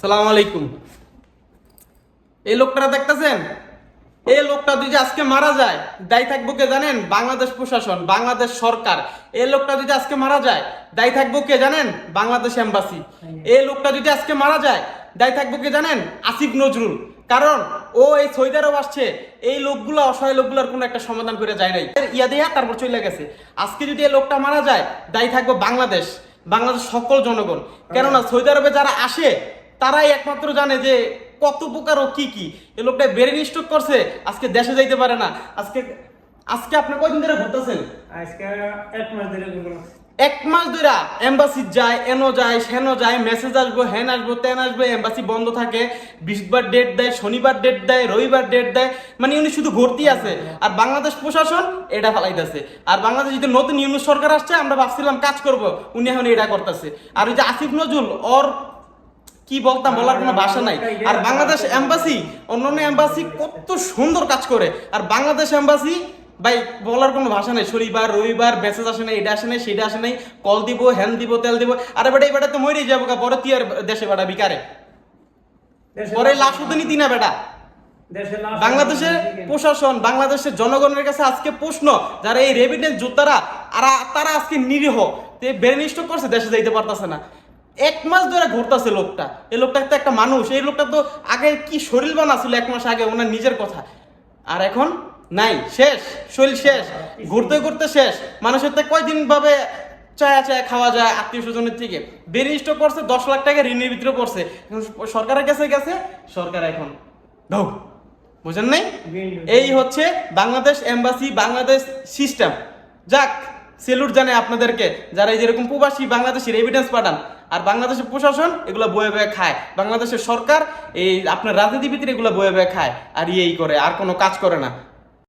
সালাম আলাইকুম। এই লোকটা দেখতেছেন? এই লোকটা যদি আজকে মারা যায়, দায়ী থাকব কে জানেন? বাংলাদেশ প্রশাসন, বাংলাদেশ সরকার। এই লোকটা যদি আজকে মারা যায়, দায়ী থাকব কে জানেন? বাংলাদেশ এম্বাসি। এই লোকটা যদি আজকে মারা যায়, দায়ী থাকব কে জানেন? আসিফ নজরুল। কারণ, ও এই সৌদি আসছে। এই লোকগুলো, অসহায় লোকগুলোর কোনো একটা সমাধান করে যায় নাই। ইয়া দেয়া তারপর চলে গেছে। আজকে যদি এই লোকটা মারা যায়, দায়ী থাকব বাংলাদেশ বাংলাদেশ সকল জনগণ। কেননা সৌদি আরবে যারা আসে তারাই একমাত্র জানে যে কত প্রকার ও কি কি। এ লোকটা ব্রেন স্ট্রোক করছে আজকে দেশে যাইতে পারে না। আজকে আজকে আপনি কয়দিন ধরে ঘুরতেছেন? আজকে এক মাস ধরে এক মাস ধরে এম্বাসি যায় এনো যায় সেনো যায় মেসেজ আসব হ্যান আসব তেন আসব এম্বাসি বন্ধ থাকে। বৃহস্পতিবার ডেট দেয় শনিবার ডেট দেয় রবিবার ডেট দেয়। মানে উনি শুধু ভর্তি আছে। আর বাংলাদেশ প্রশাসন এটা ফালাইতেছে। আর বাংলাদেশ যদি নতুন ইউনিট সরকার আসছে আমরা ভাবছিলাম কাজ করব। উনি এখন এটা করতেছে। আর ওই যে আসিফ নজরুল ওর কি বলতাম বলার কোনো ভাষা নাই। আর বাংলাদেশ এম্বাসি অন্যান্য এম্বাসি কত সুন্দর কাজ করে। আর বাংলাদেশ এম্বাসি ভাই বলার কোনো ভাষা নাই। শনিবার রবিবার মেসেজ আসে নাই এটা আসে নাই সেটা আসে নাই। কল দিব হ্যান দিব তেল দিব। আরে বেটা এই বেটা তো মরেই যাব গা, পরে তুই আর দেশে বেটা বিকারে পরে লাশ হতে নিতি না বেটা। দেশে বাংলাদেশের প্রশাসন বাংলাদেশের জনগণের কাছে আজকে প্রশ্ন যারা এই রেভিডেন্স যোদ্ধারা আর তারা আজকে নিরীহ ব্রেন স্ট্রোক করছে দেশে যাইতে পারতেছে না। এক মাস ধরে ঘুরতেছে লোকটা। এই লোকটা তো একটা মানুষ। এই লোকটা তো আগে কি শরীর বানা ছিল এক মাস আগে? ওনার নিজের কথা। আর এখন নাই। শেষ। শরীর শেষ। ঘুরতে ঘুরতে শেষ। মানুষের তো কয়দিন ভাবে চায়া চায়া খাওয়া যায় আত্মীয় স্বজনের থেকে। ব্রেন স্ট্রোক করছে দশ লাখ টাকা ঋণের ভিতরে পড়ছে। সরকারের কাছে গেছে, সরকার এখন ঢৌ বুঝেন নাই? এই হচ্ছে বাংলাদেশ এম্বাসি, বাংলাদেশ সিস্টেম। যাক, সেলুট জানে আপনাদেরকে। যারা এই যেরকম প্রবাসী বাংলাদেশের এভিডেন্স পাঠান আর বাংলাদেশের প্রশাসন এগুলো বয়ে বয়ে খায়। বাংলাদেশের সরকার এই আপনার রাজনীতিবিদ এগুলো বয়ে বয়ে খায়। আর ইয়েই করে, আর কোনো কাজ করে না।